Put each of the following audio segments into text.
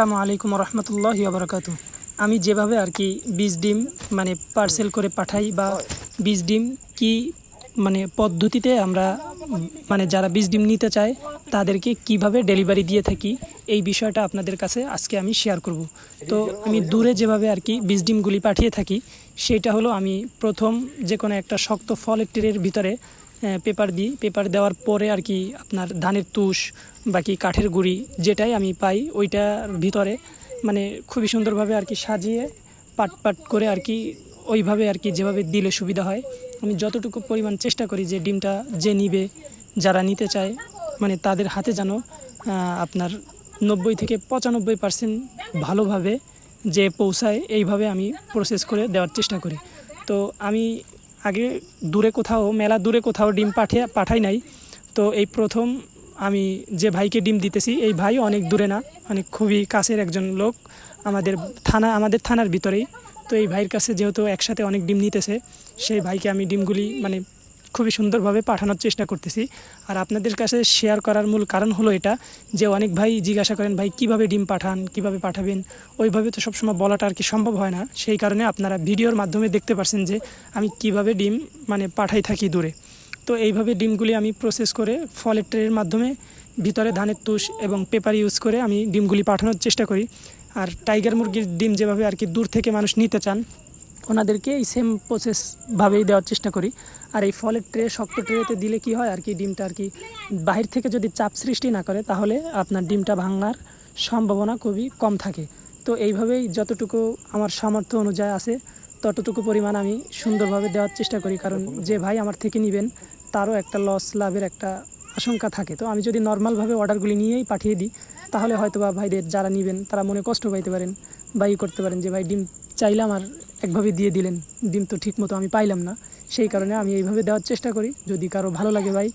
আসসালামু আলাইকুম রহমতুল্লাহ বারকাত আমি যেভাবে আর কি বীজ ডিম মানে পার্সেল করে পাঠাই বা বীজ ডিম কি মানে পদ্ধতিতে আমরা মানে যারা বীজ ডিম নিতে চায়, তাদেরকে কীভাবে ডেলিভারি দিয়ে থাকি, এই বিষয়টা আপনাদের কাছে আজকে আমি শেয়ার করব। তো আমি দূরে যেভাবে আর কি বীজ ডিমগুলি পাঠিয়ে থাকি, সেটা হলো আমি প্রথম যে কোনো একটা শক্ত ফলের ট্রের ভিতরে পেপার দিই। পেপার দেওয়ার পরে আর কি আপনার ধানের তুষ, বাকি কাঠের গুঁড়ি যেটাই আমি পাই, ওইটার ভিতরে মানে খুবই সুন্দরভাবে আর কি সাজিয়ে পাট পাট করে আর কি ওইভাবে আর কি যেভাবে দিলে সুবিধা হয়। আমি যতটুকু পরিমাণ চেষ্টা করি যে ডিমটা যে নিবে, যারা নিতে চায় মানে তাদের হাতে যেন আপনার নব্বই থেকে পঁচানব্বই পার্সেন্ট ভালোভাবে যে পৌঁছায়, এইভাবে আমি প্রসেস করে দেওয়ার চেষ্টা করি। তো আমি আগে দূরে কোথাও, মেলা দূরে কোথাও ডিম পাঠিয়ে, পাঠাই নাই। তো এই প্রথম আমি যে ভাইকে ডিম দিতেছি, এই ভাই অনেক দূরে না অনেক খুবই কাছের একজন লোক আমাদের থানা, আমাদের থানার ভিতরেই। তো এই ভাইয়ের কাছে যেহেতু একসাথে অনেক ডিম নিতেছে, সেই ভাইকে আমি ডিমগুলি মানে খুবই সুন্দরভাবে পাঠানোর চেষ্টা করতেছি। আর আপনাদের কাছে শেয়ার করার মূল কারণ হলো এটা, যে অনেক ভাই জিজ্ঞাসা করেন, ভাই, কীভাবে ডিম পাঠান, কীভাবে পাঠাবেন? ওইভাবে তো সবসময় বলাটা আর কি সম্ভব হয় না। সেই কারণে আপনারা ভিডিওর মাধ্যমে দেখতে পারছেন যে আমি কীভাবে ডিম মানে পাঠাই থাকি দূরে। তো এইভাবে ডিমগুলি আমি প্রসেস করে ফলের ট্রের মাধ্যমে ভিতরে ধানের তুষ এবং পেপার ইউজ করে আমি ডিমগুলি পাঠানোর চেষ্টা করি। আর টাইগার মুরগির ডিম যেভাবে আর কি দূর থেকে মানুষ নিতে চান ওনাদেরকে এই সেম প্রসেসভাবেই দেওয়ার চেষ্টা করি। আর এই ফলের ট্রে শক্ত ট্রেতে দিলে কি হয় আর কি, ডিমটা আর কি বাহির থেকে যদি চাপ সৃষ্টি না করে তাহলে আপনার ডিমটা ভাঙার সম্ভাবনা খুবই কম থাকে। তো এইভাবেই যতটুকু আমার সামর্থ্য অনুযায়ী আছে, ততটুকু পরিমাণ আমি সুন্দরভাবে দেওয়ার চেষ্টা করি। কারণ যে ভাই আমার থেকে নেবেন, তারও একটা লস লাভের একটা আশঙ্কা থাকে। তো আমি যদি নর্মালভাবে অর্ডারগুলি নিয়েই পাঠিয়ে দিই, তাহলে হয়তো বা ভাইদের যারা নেবেন, তারা মনে কষ্ট পাইতে পারেন, বা ই করতে পারেন যে, ভাই, ডিম চাইলাম আর একভাবে দিয়ে দিলেন। ডিম তো ঠিক মতো আমি পাইলাম না। সেই কারণে আমি এইভাবে দেওয়ার চেষ্টা করি। যদি কারও ভালো লাগে ভাই,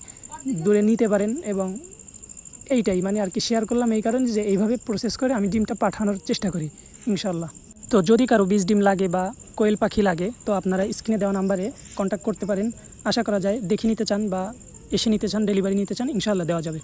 দূরে নিতে পারেন এবং এইটাই মানে আর কি শেয়ার করলাম এই কারণে যে এইভাবে প্রসেস করে আমি ডিমটা পাঠানোর চেষ্টা করি ইনশাল্লাহ তো যদি কারও বীজ ডিম লাগে বা কোয়েল পাখি লাগে, তো আপনারা স্ক্রিনে দেওয়া নাম্বারে কন্ট্যাক্ট করতে পারেন। আশা করা যায় দেখে নিতে চান বা এসে নিতে চান ডেলিভারি নিতে চান ইনশাল্লাহ দেওয়া যাবে।